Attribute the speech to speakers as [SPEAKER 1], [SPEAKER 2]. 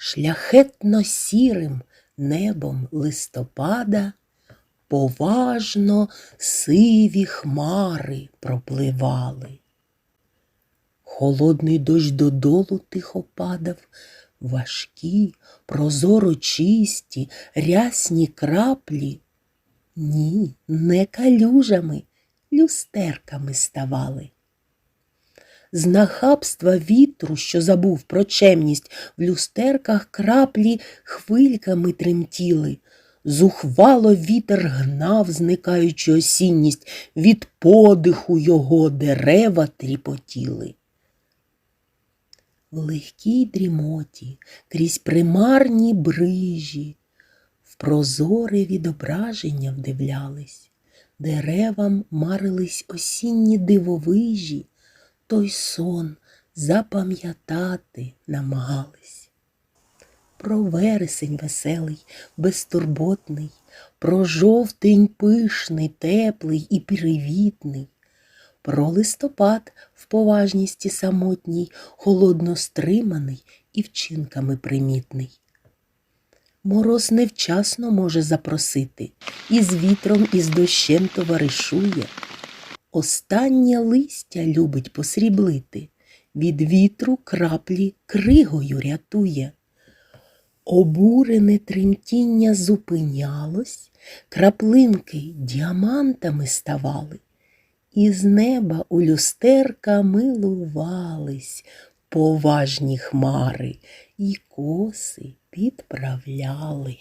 [SPEAKER 1] Шляхетно сірим небом листопада поважно сиві хмари пропливали. Холодний дощ додолу тихо падав, важкі, прозоро чисті, рясні краплі. Ні, не калюжами, люстерками ставали. З нахабства вітру, що забув про чемність, в люстерках краплі хвильками тремтіли. Зухвало вітер гнав, зникаючи осінність, від подиху його дерева тріпотіли. В легкій дрімоті, крізь примарні брижі, в прозоре відображення вдивлялись, деревам марились осінні дивовижі, той сон запам'ятати намагались. Про вересень веселий, безтурботний, про жовтень пишний, теплий і привітний, про листопад в поважністі самотній, холодно стриманий і вчинками примітний. Мороз невчасно може запросити, і з вітром, і з дощем товаришує. Останнє листя любить посріблити, від вітру краплі кригою рятує. Обурене тремтіння зупинялось, краплинки діамантами ставали, і з неба у люстерка милувались поважні хмари і коси підправляли.